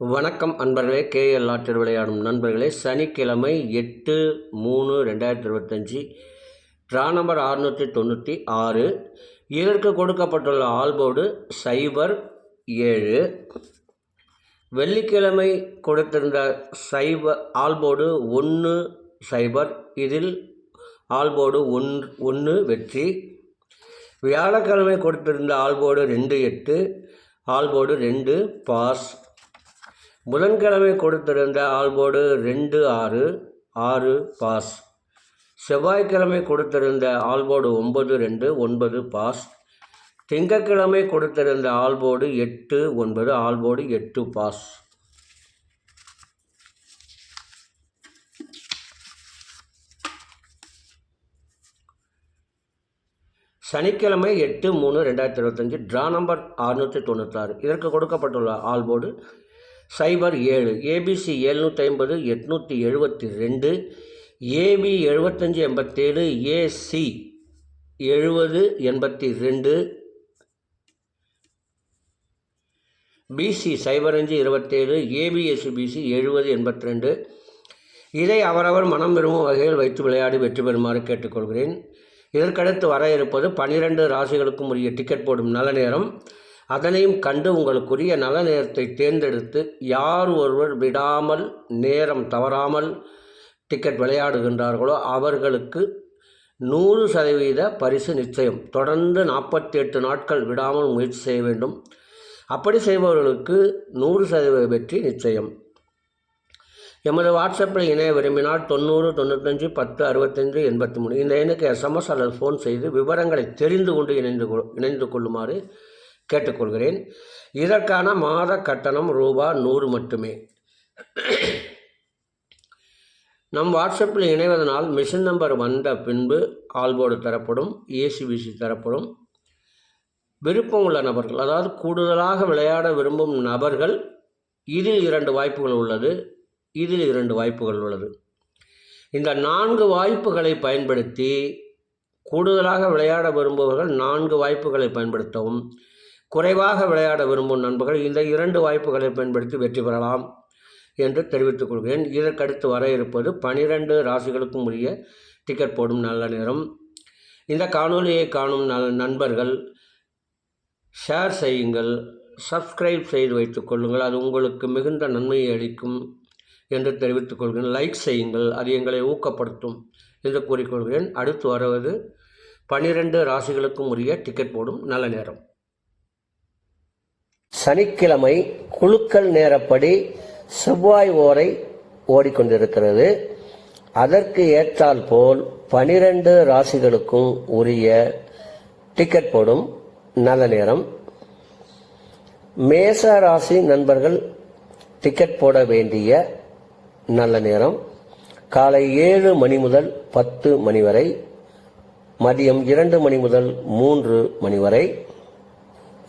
வணக்கம் அன்பர்களே கேஎல் ஆற்றில் விளையாடும் நண்பர்களே சனிக்கிழமை எட்டு மூணு ரெண்டாயிரத்தி இருபத்தஞ்சி ட்ரா நம்பர் அறுநூற்றி தொண்ணூற்றி ஆறு. இதற்கு கொடுக்கப்பட்டுள்ள ஆல்போர்டு சைபர் ஏழு. வெள்ளிக்கிழமை கொடுத்திருந்த சைபர் ஆல்போர்டு ஒன்று சைபர். இதில் ஆல்போர்டு ஒன் ஒன்று வெற்றி. வியாழக்கிழமை கொடுத்திருந்த ஆல்போர்டு ரெண்டு எட்டு ஆல்போர்டு ரெண்டு பாஸ். புதன்கிழமை கொடுத்திருந்த ஆல்போர்டு ரெண்டு ஆறு ஆறு பாஸ். செவ்வாய்க்கிழமை கொடுத்திருந்த ஆல்போர்டு ஒன்பது ரெண்டு ஒன்பது பாஸ். திங்கட்கிழமை கொடுத்திருந்த ஆல்போர்டு எட்டு ஒன்பது ஆல்போர்டு எட்டு பாஸ். சனிக்கிழமை எட்டு மூணு ரெண்டாயிரத்தி இருபத்தஞ்சி ட்ரா நம்பர் அறுநூற்றி தொண்ணூத்தாறு. இதற்கு கொடுக்கப்பட்டுள்ள ஆல்போர்டு சைபர் ஏழு ஏபிசி எழுநூற்றி ஐம்பது எட்நூற்றி எழுபத்தி ரெண்டு ஏபி எழுபத்தஞ்சி எண்பத்தேழு ஏசி எழுபது எண்பத்தி ரெண்டு பிசி சைபர் அஞ்சு இருபத்தேழு ஏபிஎஸ்சி பிசி எழுபது எண்பத்தி ரெண்டு. இதை அவரவர் மனம் விரும்பும் வகையில் வைத்து விளையாடி வெற்றி பெறுமாறு கேட்டுக்கொள்கிறேன். இதற்கடுத்து வர இருப்பது பனிரெண்டு ராசிகளுக்கும் உரிய டிக்கெட் போடும் நல்ல நேரம். அதனையும் கண்டு உங்களுக்குரிய நல்ல நேரத்தை தேர்ந்தெடுத்து யார் ஒருவர் விடாமல் நேரம் தவறாமல் டிக்கெட் விளையாடுகின்றார்களோ அவர்களுக்கு நூறு சதவீத பரிசு நிச்சயம். தொடர்ந்து நாற்பத்தி எட்டு நாட்கள் விடாமல் முயற்சி செய்ய வேண்டும். அப்படி செய்பவர்களுக்கு நூறு சதவீத வெற்றி நிச்சயம். எமது வாட்ஸ்அப்பில் இணைய விரும்பினால் தொண்ணூறு தொண்ணூத்தஞ்சு பத்து அறுபத்தஞ்சு எண்பத்தி மூணு இந்த எண்ணுக்கு எஸ்எம்எஸ் அல்லது ஃபோன் செய்து விவரங்களை தெரிந்து கொண்டு இணைந்து கொ இணைந்து கொள்ளுமாறு கேட்டுக்கொள்கிறேன். இதற்கான மாத கட்டணம் ரூபா நூறு மட்டுமே. நம் வாட்ஸ்அப்பில் இணைவதனால் மிஷின் நம்பர் வந்த பின்பு ஆல்போர்டு தரப்படும் ஏசிபிசி தரப்படும். விருப்பம் உள்ள நபர்கள் அதாவது கூடுதலாக விளையாட விரும்பும் நபர்கள் இதில் இரண்டு வாய்ப்புகள் உள்ளது. இதில் இரண்டு வாய்ப்புகள் உள்ளது. இந்த நான்கு வாய்ப்புகளை பயன்படுத்தி கூடுதலாக விளையாட விரும்புபவர்கள் நான்கு வாய்ப்புகளை பயன்படுத்தவும். குறைவாக விளையாட விரும்பும் நண்பர்கள் இந்த இரண்டு வாய்ப்புகளை பயன்படுத்தி வெற்றி பெறலாம் என்று தெரிவித்துக் கொள்கிறேன். இதற்கடுத்து வர இருப்பது பனிரெண்டு ராசிகளுக்கும் உரிய டிக்கெட் போடும் நல்ல நேரம். இந்த காணொலியை காணும் நல் நண்பர்கள் ஷேர் செய்யுங்கள் சப்ஸ்கிரைப் செய்து வைத்துக் கொள்ளுங்கள். அது உங்களுக்கு மிகுந்த நன்மையை அளிக்கும் என்று தெரிவித்துக் கொள்கிறேன். லைக் செய்யுங்கள் அது எங்களை ஊக்கப்படுத்தும் என்று கூறிக்கொள்கிறேன் அடுத்து வருவது பனிரெண்டு ராசிகளுக்கும் உரிய டிக்கெட் போடும் நல்ல நேரம். சனிக்கிழமை குழுக்கள் நேரப்படி செவ்வாய் ஓரை ஓடிக்கொண்டிருக்கிறது. அதற்கு ஏற்றால் போல் பனிரெண்டு ராசிகளுக்கும் உரிய டிக்கெட் போடும் நல்ல நேரம். மேச ராசி நண்பர்கள் டிக்கெட் போட வேண்டிய நல்ல நேரம். காலை ஏழு மணி முதல் பத்து மணி வரை மதியம் இரண்டு மணி முதல் மூன்று மணி வரை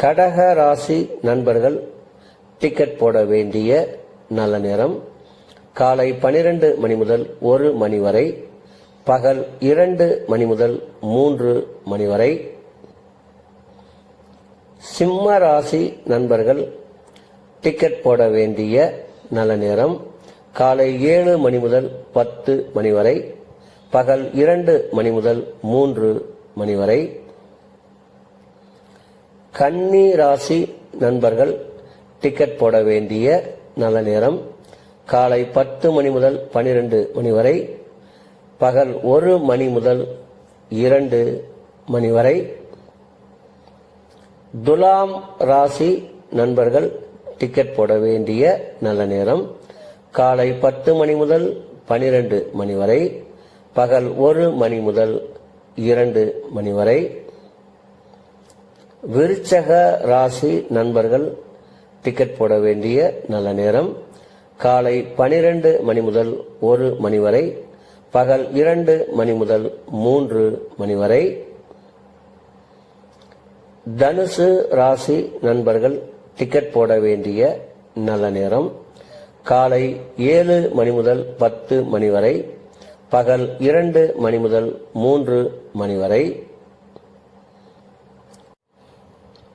கடக ராசி நண்பர்கள் டிக்கெட் போட வேண்டிய நல்ல நேரம். காலை பனிரெண்டு மணி முதல் ஒரு மணி வரை பகல் இரண்டு மணி முதல் மூன்று மணி வரை. சிம்ம ராசி நண்பர்கள் டிக்கெட் போட வேண்டிய நல்ல நேரம். காலை ஏழு மணி முதல் பத்து மணி வரை பகல் இரண்டு மணி முதல் மூன்று மணி வரை. கன்னி ராசி நண்பர்கள் டிக்கெட் போட வேண்டிய நல்ல நேரம். காலை பத்து மணி முதல் பனிரெண்டு மணி வரை பகல் ஒரு மணி முதல் இரண்டு மணி வரை. துலாம் ராசி நண்பர்கள் டிக்கெட் போட வேண்டிய நல்ல நேரம். காலை பத்து மணி முதல் பனிரெண்டு மணி வரை பகல் ஒரு மணி முதல் இரண்டு மணி வரை. விருச்சக ராசி நண்பர்கள் டிக்கெட் போட வேண்டிய நல்ல நேரம். காலை பனிரெண்டு மணி முதல் ஒரு மணி வரை பகல் இரண்டு மணி முதல் மூன்று மணி வரை. தனுசு ராசி நண்பர்கள் டிக்கெட் போட வேண்டிய நல்ல நேரம். காலை ஏழு மணி முதல் பத்து மணி வரை பகல் இரண்டு மணி முதல் மூன்று மணி வரை.